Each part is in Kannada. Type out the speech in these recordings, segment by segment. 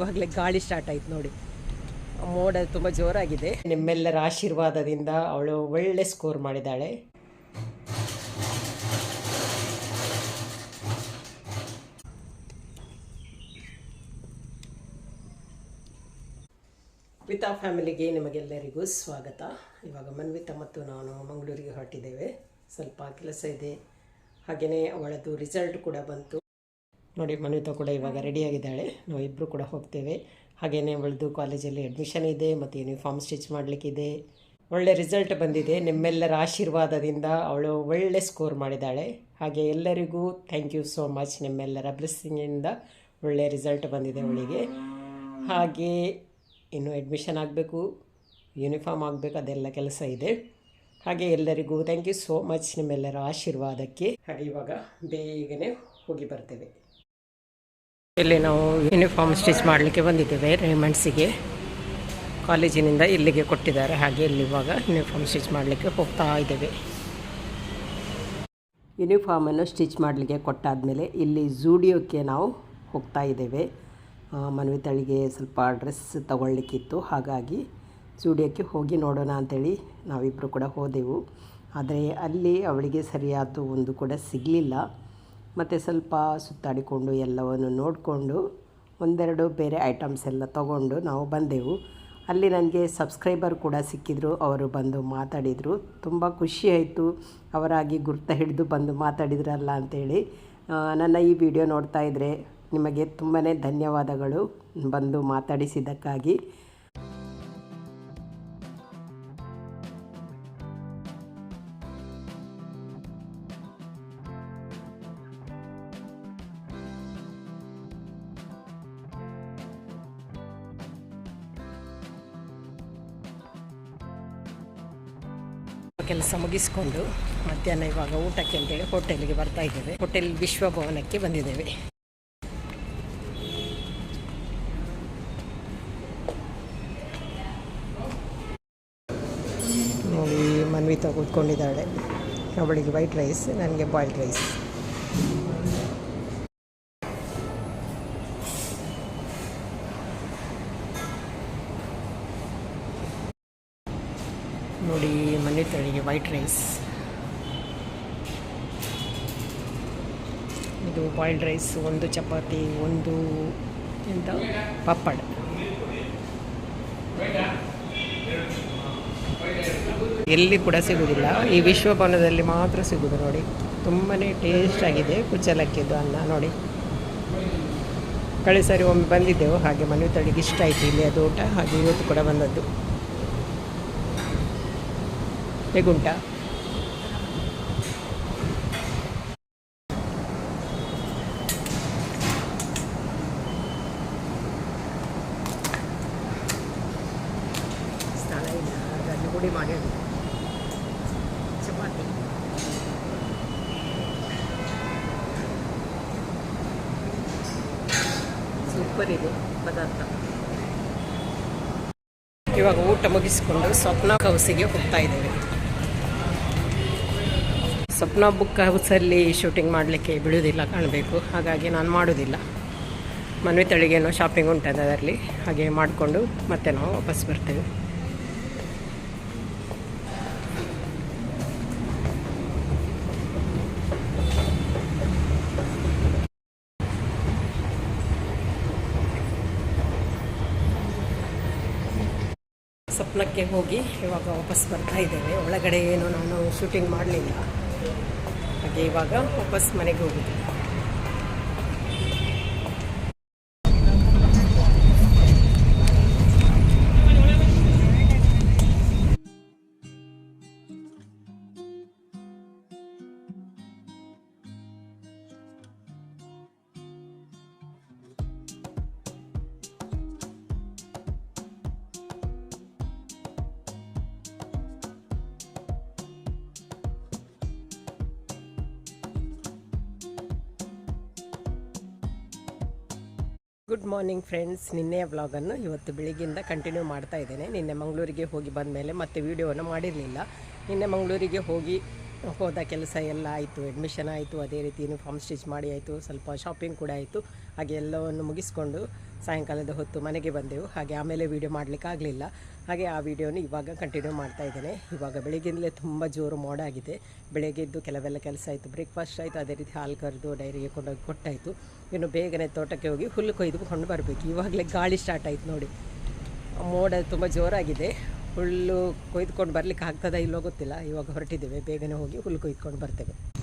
ಇವಾಗಲೇ ಗಾಳಿ ಸ್ಟಾರ್ಟ್ ಆಯ್ತು ನೋಡಿ. ಮೋಡ ತುಂಬ ಜೋರಾಗಿದೆ. ನಿಮ್ಮೆಲ್ಲರ ಆಶೀರ್ವಾದದಿಂದ ಅವಳು ಒಳ್ಳೆ ಸ್ಕೋರ್ ಮಾಡಿದ್ದಾಳೆ. ವಿತಾ ಫ್ಯಾಮಿಲಿಗೆ ನಿಮಗೆಲ್ಲರಿಗೂ ಸ್ವಾಗತ. ಇವಾಗ ಮನ್ವಿತಾ ಮತ್ತು ನಾನು ಮಂಗಳೂರಿಗೆ ಹೊರಟಿದ್ದೇವೆ. ಸ್ವಲ್ಪ ಕೆಲಸ ಇದೆ. ಹಾಗೆಯೇ ಅವಳದು ರಿಸಲ್ಟ್ ಕೂಡ ಬಂತು. ನೋಡಿ ಮನಿತಾ ಕೂಡ ಇವಾಗ ರೆಡಿಯಾಗಿದ್ದಾಳೆ ನಾವು ಇಬ್ಬರು ಕೂಡ ಹೋಗ್ತೇವೆ. ಹಾಗೆಯೇ ಅವಳದು ಕಾಲೇಜಲ್ಲಿ ಅಡ್ಮಿಷನ್ ಇದೆ, ಮತ್ತು ಯೂನಿಫಾರ್ಮ್ ಸ್ಟಿಚ್ ಮಾಡಲಿಕ್ಕಿದೆ. ಒಳ್ಳೆ ರಿಸಲ್ಟ್ ಬಂದಿದೆ. ನಿಮ್ಮೆಲ್ಲರ ಆಶೀರ್ವಾದದಿಂದ ಅವಳು ಒಳ್ಳೆ ಸ್ಕೋರ್ ಮಾಡಿದ್ದಾಳೆ. ಹಾಗೆ ಎಲ್ಲರಿಗೂ ಥ್ಯಾಂಕ್ ಯು ಸೋ ಮಚ್ ನಿಮ್ಮೆಲ್ಲರ ಬ್ಲೆಸ್ಸಿಂಗಿಂದ ಒಳ್ಳೆ ರಿಸಲ್ಟ್ ಬಂದಿದೆ ಅವಳಿಗೆ. ಹಾಗೆ ಇನ್ನು ಅಡ್ಮಿಷನ್ ಆಗಬೇಕು ಯೂನಿಫಾರ್ಮ್ ಆಗಬೇಕು, ಅದೆಲ್ಲ ಕೆಲಸ ಇದೆ. ಹಾಗೆ ಎಲ್ಲರಿಗೂ ಥ್ಯಾಂಕ್ ಯು ಸೋ ಮಚ್ ನಿಮ್ಮೆಲ್ಲರ ಆಶೀರ್ವಾದಕ್ಕೆ. ಹಾಗೆ ಇವಾಗ ಬೇಗನೆ ಹೋಗಿ ಬರ್ತೇವೆ. ಇಲ್ಲಿ ನಾವು ಯೂನಿಫಾರ್ಮ್ ಸ್ಟಿಚ್ ಮಾಡಲಿಕ್ಕೆ ಬಂದಿದ್ದೇವೆ ರೇಮಂಡ್ಸಿಗೆ ಕಾಲೇಜಿನಿಂದ ಇಲ್ಲಿಗೆ ಕೊಟ್ಟಿದ್ದಾರೆ, ಹಾಗೆ ಇಲ್ಲಿ ಇವಾಗ ಯೂನಿಫಾರ್ಮ್ ಸ್ಟಿಚ್ ಮಾಡಲಿಕ್ಕೆ ಹೋಗ್ತಾ ಇದ್ದೇವೆ. ಯೂನಿಫಾರ್ಮನ್ನು ಸ್ಟಿಚ್ ಮಾಡಲಿಕ್ಕೆ ಕೊಟ್ಟಾದಮೇಲೆ ಇಲ್ಲಿ ಝೂಡಿಯೋಕ್ಕೆ ನಾವು ಹೋಗ್ತಾ ಇದ್ದೇವೆ. ಮನವಿ ಮನ್ವಿತಳಿಗೆ ಸ್ವಲ್ಪ ಡ್ರೆಸ್ ತಗೊಳ್ಳಿಕ್ಕಿತ್ತು, ಹಾಗಾಗಿ ಝೂಡಿಯೋಕ್ಕೆ ಹೋಗಿ ನೋಡೋಣ ಅಂಥೇಳಿ ನಾವಿಬ್ಬರು ಕೂಡ ಹೋದೆವು. ಆದರೆ ಅಲ್ಲಿ ಅವಳಿಗೆ ಸರಿಯಾದ ಒಂದು ಕೂಡ ಸಿಗಲಿಲ್ಲ. ಮತ್ತು ಸ್ವಲ್ಪ ಸುತ್ತಾಡಿಕೊಂಡು ಎಲ್ಲವನ್ನು ನೋಡಿಕೊಂಡು ಒಂದೆರಡು ಬೇರೆ ಐಟಮ್ಸ್ ಎಲ್ಲ ತಗೊಂಡು ನಾವು ಬಂದೆವು. ಅಲ್ಲಿ ನನಗೆ ಸಬ್ಸ್ಕ್ರೈಬರ್ ಕೂಡ ಸಿಕ್ಕಿದ್ರು, ಅವರು ಬಂದು ಮಾತಾಡಿದರು. ತುಂಬ ಖುಷಿ ಆಯಿತು. ಅವರಾಗಿ ಗುರ್ತ ಹಿಡಿದು ಬಂದು ಮಾತಾಡಿದ್ರಲ್ಲ ಅಂಥೇಳಿ ನನ್ನ ಈ ವಿಡಿಯೋ ನೋಡ್ತಾ ಇದ್ದರೆ ನಿಮಗೆ ತುಂಬಾ ಧನ್ಯವಾದಗಳು ಬಂದು ಮಾತಾಡಿಸಿದ್ದಕ್ಕಾಗಿ. ಕೆಲಸ ಮುಗಿಸ್ಕೊಂಡು ಮಧ್ಯಾಹ್ನ ಇವಾಗ ಊಟಕ್ಕೆ ಅಂತೇಳಿ ಹೋಟೆಲ್ಗೆ ಬರ್ತಾ ಇದ್ದೇವೆ. ಹೋಟೆಲ್ ವಿಶ್ವಭವನಕ್ಕೆ ಬಂದಿದ್ದೇವೆ. ನೋಡಿ, ಮನ್ವಿತಾ ಕೂತ್ಕೊಂಡಿದ್ದಾಳೆ. ಅವಳಿಗೆ ವೈಟ್ ರೈಸ್ ನನಗೆ ಬಾಯ್ಲ್ಡ್ ರೈಸ್ ನೋಡಿ, ಮನೆ ತಳಿಗೆ ವೈಟ್ ರೈಸ್ ಇದು ಬಾಯ್ಲ್ಡ್ ರೈಸ್ ಒಂದು ಚಪಾತಿ, ಒಂದು ಎಂತ? ಪಪ್ಪಡ. ಎಲ್ಲಿ ಕೂಡ ಸಿಗುವುದಿಲ್ಲ ಈ ವಿಶ್ವಭವನದಲ್ಲಿ ಮಾತ್ರ ಸಿಗುವುದು ನೋಡಿ. ತುಂಬಾ ಟೇಸ್ಟ್ ಆಗಿದೆ ಕುಚ್ಚಲಕ್ಕಿದ್ದು ಅನ್ನ, ನೋಡಿ. ಕಳೆ ಸರಿ ಒಮ್ಮೆ ಬಂದಿದ್ದೆವು, ಹಾಗೆ ಮನ್ವಿತಳಿಗೆ ಇಷ್ಟ ಆಯಿತು. ಇಲ್ಲಿ ಅದು ಊಟ, ಹಾಗೆ ಇವತ್ತು ಕೂಡ ಬಂದದ್ದು. ಹೇಗುಂಟ ಸ್ಥಳ ಇಲ್ಲ ಅದನ್ನು ಪುಡಿ ಮಾಡಿ. ಚಪಾತಿ. ಸೂಪರ್ ಇದೆ ಪದಾರ್ಥ. ಇವಾಗ ಊಟ ಮುಗಿಸಿಕೊಂಡು ಸ್ವಪ್ನ ಕೌಸಿಗೆ ಹೋಗ್ತಾ ಇದ್ದೇವೆ. ಸ್ವಪ್ನ ಬುಕ್ ಹೌಸಲ್ಲಿ ಶೂಟಿಂಗ್ ಮಾಡಲಿಕ್ಕೆ ಬಿಡುವುದಿಲ್ಲ ಕಾಣಬೇಕು. ಹಾಗಾಗಿ ನಾನು ಮಾಡೋದಿಲ್ಲ. ಮನ್ವಿತಳಿಗೇನೋ ಶಾಪಿಂಗ್ ಉಂಟದ ಅದರಲ್ಲಿ. ಹಾಗೆ ಮಾಡಿಕೊಂಡು ಮತ್ತೆ ನಾವು ವಾಪಸ್ ಬರ್ತೇವೆ. ಸ್ವಪ್ನಕ್ಕೆ ಹೋಗಿ ಇವಾಗ ವಾಪಸ್ ಬರ್ತಾ ಇದ್ದೇವೆ. ಒಳಗಡೆ ಏನು ನಾನು ಶೂಟಿಂಗ್ ಮಾಡಲಿಲ್ಲ. ಹಾಗೆ ಇವಾಗ ವಾಪಸ್ ಮನೆಗೆ ಹೋಗುದು. ಗುಡ್ ಮಾರ್ನಿಂಗ್ ಫ್ರೆಂಡ್ಸ್ ನಿನ್ನೆಯ ವ್ಲಾಗನ್ನು ಇವತ್ತು ಬೆಳಿಗ್ಗೆಯಿಂದ ಕಂಟಿನ್ಯೂ ಮಾಡ್ತಾ ಇದ್ದೇನೆ. ನಿನ್ನೆ ಮಂಗಳೂರಿಗೆ ಹೋಗಿ ಬಂದ ಮೇಲೆ ಮತ್ತೆ ವೀಡಿಯೋವನ್ನು ಮಾಡಿರಲಿಲ್ಲ. ನಿನ್ನೆ ಮಂಗಳೂರಿಗೆ ಹೋಗಿ ಹೋದ ಕೆಲಸ ಎಲ್ಲ ಆಯಿತು. ಅಡ್ಮಿಷನ್ ಆಯಿತು. ಅದೇ ರೀತಿ ಯೂನಿಫಾರ್ಮ್ ಸ್ಟಿಚ್ ಮಾಡಿ ಆಯಿತು. ಸ್ವಲ್ಪ ಶಾಪಿಂಗ್ ಕೂಡ ಆಯಿತು. ಹಾಗೆ ಎಲ್ಲವನ್ನು ಮುಗಿಸ್ಕೊಂಡು ಸಾಯಂಕಾಲದ ಹೊತ್ತು ಮನೆಗೆ ಬಂದೆವು. ಹಾಗೆ ಆಮೇಲೆ ವೀಡಿಯೋ ಮಾಡಲಿಕ್ಕೆ ಆಗಲಿಲ್ಲ. ಹಾಗೆ ಆ ವಿಡಿಯೋನ ಇವಾಗ ಕಂಟಿನ್ಯೂ ಮಾಡ್ತಾ ಇದ್ದೇನೆ. ಇವಾಗ ಬೆಳಿಗ್ಗಿಂದಲೇ ತುಂಬ ಜೋರು ಮೋಡ ಆಗಿದೆ. ಬೆಳಗ್ಗೆ ಎದ್ದು ಕೆಲವೆಲ್ಲ ಕೆಲಸ ಆಯಿತು. ಬ್ರೇಕ್ಫಾಸ್ಟ್ ಆಯಿತು. ಅದೇ ರೀತಿ ಹಾಲು ಕರೆದು ಡೈರಿಗೆ ಕೊಂಡೋಗಿ ಕೊಟ್ಟಾಯಿತು. ಇನ್ನು ಬೇಗನೆ ತೋಟಕ್ಕೆ ಹೋಗಿ ಹುಲ್ಲು ಕೊಯ್ದುಕೊಂಡು ಬರಬೇಕು. ಇವಾಗಲೇ ಗಾಳಿ ಸ್ಟಾರ್ಟ್ ಆಯಿತು ನೋಡಿ. ಮೋಡ ತುಂಬ ಜೋರಾಗಿದೆ. ಹುಲ್ಲು ಕೊಯ್ದುಕೊಂಡು ಬರಲಿಕ್ಕೆ ಆಗ್ತದಾ ಇಲ್ಲೋ ಗೊತ್ತಿಲ್ಲ. ಇವಾಗ ಹೊರಟಿದ್ದೇವೆ. ಬೇಗನೆ ಹೋಗಿ ಹುಲ್ಲು ಕೊಯ್ದುಕೊಂಡು ಬರ್ತೇವೆ.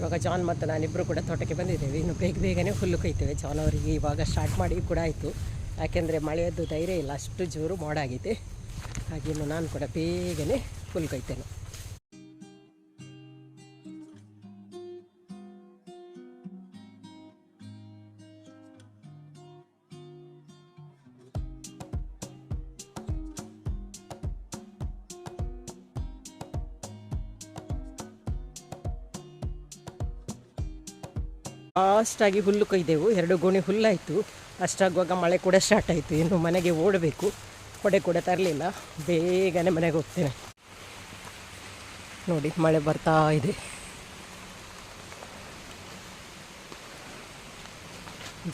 ಇವಾಗ ಜಾನ್ ಮತ್ತು ನಾನಿಬ್ಬರು ಕೂಡ ತೋಟಕ್ಕೆ ಬಂದಿದ್ದೇವೆ. ಇನ್ನು ಬೇಗ ಬೇಗನೆ ಹುಲ್ಲು ಕೊಯ್ತೇವೆ. ಜಾನ್ ಅವರಿಗೆ ಇವಾಗ ಸ್ಟಾರ್ಟ್ ಮಾಡಿ ಕೂಡ ಆಯಿತು. ಯಾಕೆಂದರೆ ಮಳೆಯದ್ದು ಧೈರ್ಯ ಇಲ್ಲ. ಅಷ್ಟು ಜೋರು ಮೋಡ ಆಗಿದೆ. ಹಾಗೆ ನಾನು ಕೂಡ ಬೇಗನೆ ಹುಲ್ಲು ಕೊಯ್ತೇನೆ. ಫಾಸ್ಟಾಗಿ ಹುಲ್ಲು ಕೊಯ್ದೆವು. ಎರಡು ಗೋಣಿ ಹುಲ್ಲಾಯಿತು. ಅಷ್ಟಾಗುವಾಗ ಮಳೆ ಕೂಡ ಸ್ಟಾರ್ಟ್ ಆಯಿತು. ಇನ್ನು ಮನೆಗೆ ಓಡಬೇಕು. ಕೊಡೆ ಕೂಡ ತರಲಿಲ್ಲ. ಬೇಗನೆ ಮನೆಗೆ ಹೋಗ್ತೇನೆ. ನೋಡಿ, ಮಳೆ ಬರ್ತಾ ಇದೆ.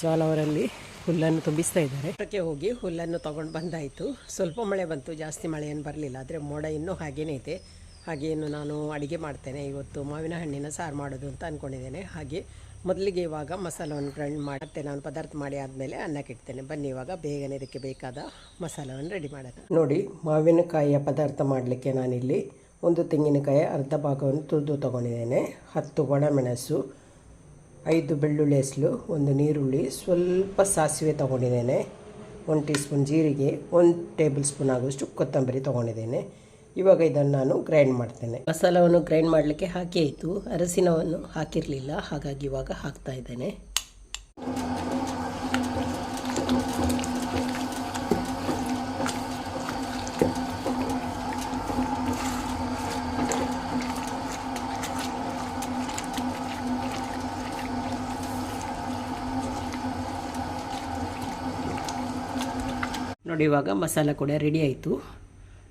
ಜಾನವರಲ್ಲಿ ಹುಲ್ಲನ್ನು ತುಂಬಿಸ್ತಾ ಇದ್ದಾರೆ. ಅದಕ್ಕೆ ಹೋಗಿ ಹುಲ್ಲನ್ನು ತಗೊಂಡು ಬಂದಾಯಿತು. ಸ್ವಲ್ಪ ಮಳೆ ಬಂತು. ಜಾಸ್ತಿ ಮಳೆ ಏನು ಬರಲಿಲ್ಲ. ಆದರೆ ಮೋಡ ಇನ್ನೂ ಹಾಗೇನೇ ಇದೆ. ಹಾಗೆ ಇನ್ನು ನಾನು ಅಡುಗೆ ಮಾಡ್ತೇನೆ. ಇವತ್ತು ಮಾವಿನ ಹಣ್ಣಿನ ಸಾರು ಮಾಡೋದು ಅಂತ ಅಂದ್ಕೊಂಡಿದ್ದೇನೆ ಹಾಗೆ ಮೊದಲಿಗೆ ಇವಾಗ ಮಸಾಲವನ್ನು ಗ್ರೈಂಡ್ ಮಾಡುತ್ತೆ ನಾನು ಪದಾರ್ಥ ಮಾಡಿ ಆದಮೇಲೆ ಅನ್ನಕ್ಕೆ ಇಡ್ತೇನೆ ಬನ್ನಿ, ಇವಾಗ ಬೇಗನೆ ಇದಕ್ಕೆ ಬೇಕಾದ ಮಸಾಲವನ್ನು ರೆಡಿ ಮಾಡೋಣ. ನೋಡಿ, ಮಾವಿನಕಾಯಿಯ ಪದಾರ್ಥ ಮಾಡಲಿಕ್ಕೆ ನಾನಿಲ್ಲಿ ಒಂದು ತೆಂಗಿನಕಾಯಿ ಅರ್ಧ ಭಾಗವನ್ನು ತುರಿದು ತೊಗೊಂಡಿದ್ದೇನೆ. ಹತ್ತು ಒಣಮೆಣಸು, ಐದು ಬೆಳ್ಳುಳ್ಳಿ ಹೆಸಲು, ಒಂದು ನೀರುಳ್ಳಿ, ಸ್ವಲ್ಪ ಸಾಸಿವೆ ತೊಗೊಂಡಿದ್ದೇನೆ. ಒಂದು ಟೀ ಸ್ಪೂನ್ ಜೀರಿಗೆ, ಒಂದು ಟೇಬಲ್ ಸ್ಪೂನ್ ಆಗುವಷ್ಟು ಕೊತ್ತಂಬರಿ ತೊಗೊಂಡಿದ್ದೇನೆ. ಇವಾಗ ಇದನ್ನು ನಾನು ಗ್ರೈಂಡ್ ಮಾಡ್ತೇನೆ. ಮಸಾಲವನ್ನು ಗ್ರೈಂಡ್ ಮಾಡಲಿಕ್ಕೆ ಹಾಕಿ ಆಯಿತು ಅರಸಿನವನ್ನು ಹಾಕಿರಲಿಲ್ಲ, ಹಾಗಾಗಿ ಇವಾಗ ಹಾಕ್ತಾ ಇದ್ದೇನೆ. ನೋಡಿ, ಇವಾಗ ಮಸಾಲ ಕೂಡ ರೆಡಿ ಆಯಿತು.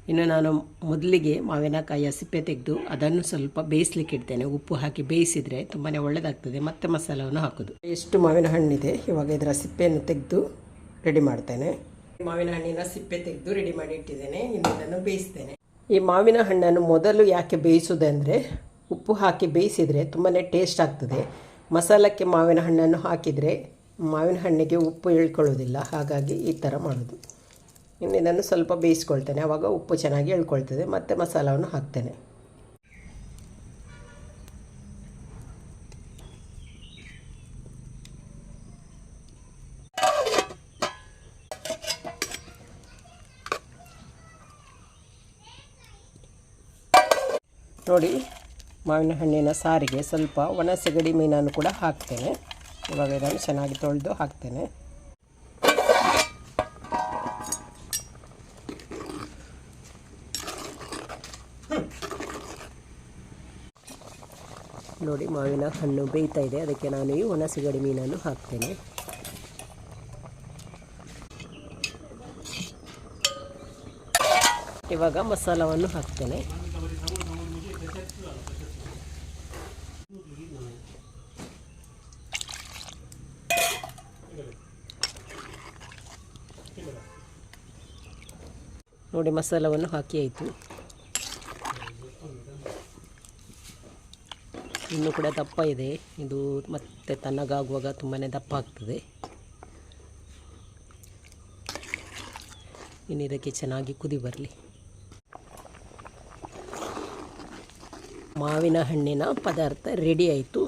ಇನ್ನು ನಾನು ಮೊದಲಿಗೆ ಮಾವಿನಕಾಯಿಯ ಸಿಪ್ಪೆ ತೆಗೆದು ಅದನ್ನು ಸ್ವಲ್ಪ ಬೇಯಿಸ್ಲಿಕ್ಕೆ ಇಡ್ತೇನೆ. ಉಪ್ಪು ಹಾಕಿ ಬೇಯಿಸಿದರೆ ತುಂಬಾ ಒಳ್ಳೆಯದಾಗ್ತದೆ ಮತ್ತೆ ಮಸಾಲವನ್ನು ಹಾಕೋದು. ಎಷ್ಟು ಮಾವಿನ ಹಣ್ಣಿದೆ, ಇವಾಗ ಇದರ ಸಿಪ್ಪೆಯನ್ನು ತೆಗೆದು ರೆಡಿ ಮಾಡ್ತೇನೆ. ಮಾವಿನ ಹಣ್ಣಿನ ಸಿಪ್ಪೆ ತೆಗೆದು ರೆಡಿ ಮಾಡಿ ಇಟ್ಟಿದ್ದೇನೆ. ಇನ್ನು ಇದನ್ನು ಬೇಯಿಸ್ತೇನೆ. ಈ ಮಾವಿನ ಹಣ್ಣನ್ನು ಮೊದಲು ಯಾಕೆ ಬೇಯಿಸೋದೆಂದರೆ ಉಪ್ಪು ಹಾಕಿ ಬೇಯಿಸಿದರೆ ತುಂಬಾ ಟೇಸ್ಟ್ ಆಗ್ತದೆ. ಮಸಾಲಕ್ಕೆ ಮಾವಿನ ಹಣ್ಣನ್ನು ಹಾಕಿದರೆ ಮಾವಿನ ಹಣ್ಣಿಗೆ ಉಪ್ಪು ಇಳ್ಕೊಳ್ಳೋದಿಲ್ಲ ಹಾಗಾಗಿ ಈ ಥರ ಮಾಡೋದು. ಇನ್ನು ಇದನ್ನು ಸ್ವಲ್ಪ ಬೇಯಿಸ್ಕೊಳ್ತೇನೆ. ಆವಾಗ ಉಪ್ಪು ಚೆನ್ನಾಗಿ ಎಳ್ಕೊಳ್ತದೆ. ಮತ್ತು ಮಸಾಲವನ್ನು ಹಾಕ್ತೇನೆ. ನೋಡಿ, ಮಾವಿನ ಹಣ್ಣಿನ ಸಾರಿಗೆ ಸ್ವಲ್ಪ ಒಣ ಸಿಗಡಿ ಮೀನನ್ನು ಕೂಡ ಹಾಕ್ತೇನೆ. ಇವಾಗ ಇದನ್ನು ಚೆನ್ನಾಗಿ ತೊಳೆದು ಹಾಕ್ತೇನೆ. ನೋಡಿ, ಮಾವಿನ ಹಣ್ಣು ಬೇಯ್ತಾ ಇದೆ. ಅದಕ್ಕೆ ನಾನು ಈ ಒಣ ಸಿಗಡಿ ಮೀನನ್ನು ಹಾಕ್ತೇನೆ. ಇವಾಗ ಮಸಾಲವನ್ನು ಹಾಕ್ತೇನೆ. ನೋಡಿ, ಮಸಾಲವನ್ನು ಹಾಕಿ ಆಯಿತು. ಇನ್ನೂ ಕೂಡ ದಪ್ಪ ಇದೆ. ಇದು ಮತ್ತೆ ತಣ್ಣಗಾಗುವಾಗ ತುಂಬಾ ದಪ್ಪ ಆಗ್ತದೆ. ಇನ್ನು ಇದಕ್ಕೆ ಚೆನ್ನಾಗಿ ಕುದಿ ಬರಲಿ. ಮಾವಿನ ಹಣ್ಣಿನ ಪದಾರ್ಥ ರೆಡಿ ಆಯಿತು.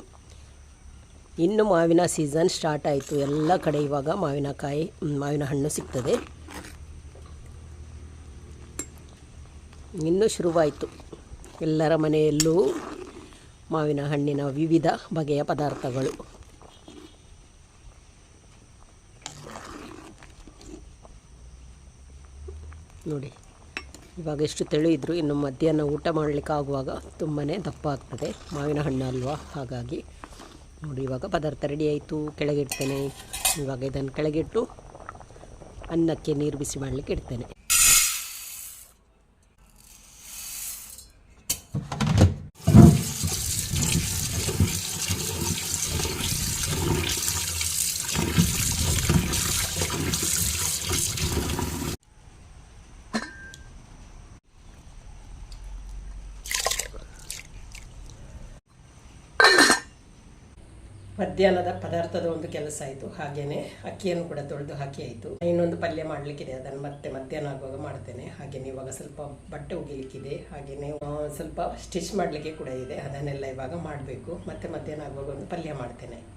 ಇನ್ನು ಮಾವಿನ ಸೀಸನ್ ಸ್ಟಾರ್ಟ್ ಆಯಿತು. ಎಲ್ಲ ಕಡೆ ಇವಾಗ ಮಾವಿನಕಾಯಿ ಮಾವಿನ ಹಣ್ಣು ಸಿಗ್ತದೆ. ಇನ್ನೂ ಶುರುವಾಯಿತು. ಎಲ್ಲರ ಮನೆಯಲ್ಲೂ ಮಾವಿನ ಹಣ್ಣಿನ ವಿವಿಧ ಬಗೆಯ ಪದಾರ್ಥಗಳು. ನೋಡಿ, ಇವಾಗ ಎಷ್ಟು ತೆಳು ಇನ್ನು ಮಧ್ಯಾಹ್ನ ಊಟ ಮಾಡಲಿಕ್ಕೆ ಆಗುವಾಗ ತುಂಬಾ ದಪ್ಪ ಆಗ್ತದೆ. ಮಾವಿನ ಹಣ್ಣು ಅಲ್ವಾ? ಹಾಗಾಗಿ ನೋಡಿ, ಇವಾಗ ಪದಾರ್ಥ ರೆಡಿ ಆಯಿತು. ಕೆಳಗಿಡ್ತೇನೆ ಇವಾಗ ಇದನ್ನು ಕೆಳಗಿಟ್ಟು ಅನ್ನಕ್ಕೆ ನೀರು ಬಿಸಿ ಮಾಡಲಿಕ್ಕೆ ಇಡ್ತೇನೆ. ಮಧ್ಯಾಹ್ನದ ಪದಾರ್ಥದ ಒಂದು ಕೆಲಸ ಆಯಿತು. ಹಾಗೇನೆ ಅಕ್ಕಿಯನ್ನು ಕೂಡ ತೊಳೆದು ಹಾಕಿ ಆಯಿತು. ಇನ್ನೊಂದು ಪಲ್ಯ ಮಾಡಲಿಕ್ಕಿದೆ. ಅದನ್ನು ಮತ್ತೆ ಮಧ್ಯಾಹ್ನ ಆಗುವಾಗ ಮಾಡ್ತೇನೆ. ಹಾಗೇನೆ ಇವಾಗ ಸ್ವಲ್ಪ ಬಟ್ಟೆ ಒಗಿಲಿಕ್ಕಿದೆ ಹಾಗೇನೆ ಸ್ವಲ್ಪ ಸ್ಟಿಚ್ ಮಾಡಲಿಕ್ಕೆ ಕೂಡ ಇದೆ. ಅದನ್ನೆಲ್ಲ ಇವಾಗ ಮಾಡಬೇಕು. ಮತ್ತೆ ಮಧ್ಯಾಹ್ನ ಆಗುವಾಗ ಒಂದು ಪಲ್ಯ ಮಾಡ್ತೇನೆ.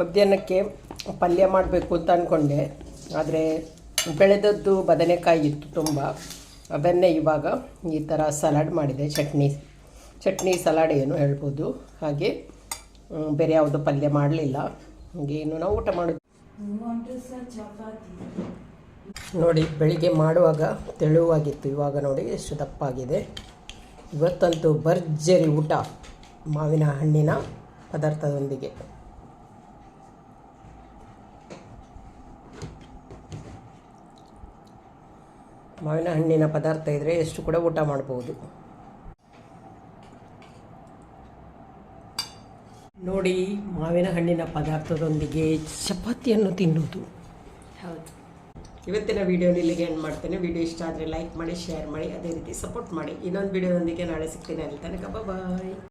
ಮಧ್ಯಾಹ್ನಕ್ಕೆ ಪಲ್ಯ ಮಾಡಬೇಕು ಅಂತ ಅಂದ್ಕೊಂಡೆ ಆದರೆ ಬೆಳೆದದ್ದು ಬದನೆಕಾಯಿ ಇತ್ತು ತುಂಬ. ಅದನ್ನೇ ಇವಾಗ ಈ ಥರ ಸಲಾಡ್ ಮಾಡಿದೆ. ಚಟ್ನಿ ಚಟ್ನಿ ಸಲಾಡ್ ಏನು ಹೇಳ್ಬೋದು. ಹಾಗೆ ಬೇರೆ ಯಾವುದು ಪಲ್ಯ ಮಾಡಲಿಲ್ಲ. ಹಾಗೆ ಇನ್ನು ನಾವು ಊಟ ಮಾಡೋದು. ನೋಡಿ, ಬೆಳಿಗ್ಗೆ ಮಾಡುವಾಗ ತೆಳುವಾಗಿತ್ತು. ಇವಾಗ ನೋಡಿ, ಎಷ್ಟು ದಪ್ಪಾಗಿದೆ. ಇವತ್ತಂತೂ ಭರ್ಜರಿ ಊಟ. ಮಾವಿನ ಹಣ್ಣಿನ ಪದಾರ್ಥದೊಂದಿಗೆ. ಮಾವಿನ ಹಣ್ಣಿನ ಪದಾರ್ಥ ಇದ್ದರೆ ಎಷ್ಟು ಕೂಡ ಊಟ ಮಾಡ್ಬೋದು. ನೋಡಿ ಮಾವಿನ ಹಣ್ಣಿನ ಪದಾರ್ಥದೊಂದಿಗೆ ಚಪಾತಿಯನ್ನು ತಿನ್ನುವುದು. ಹೌದು. ಇವತ್ತಿನ ವಿಡಿಯೋ ಇಲ್ಲಿಗೆ ಏನು ಮಾಡ್ತೇನೆ. ವಿಡಿಯೋ ಇಷ್ಟ ಆದರೆ ಲೈಕ್ ಮಾಡಿ ಶೇರ್ ಮಾಡಿ ಅದೇ ರೀತಿ ಸಪೋರ್ಟ್ ಮಾಡಿ. ಇನ್ನೊಂದು ವಿಡಿಯೋದೊಂದಿಗೆ ನಾಳೆ ಸಿಗ್ತೀನಿ ಅಲ್ಲಿ ತನಕ. ಬಾಯ್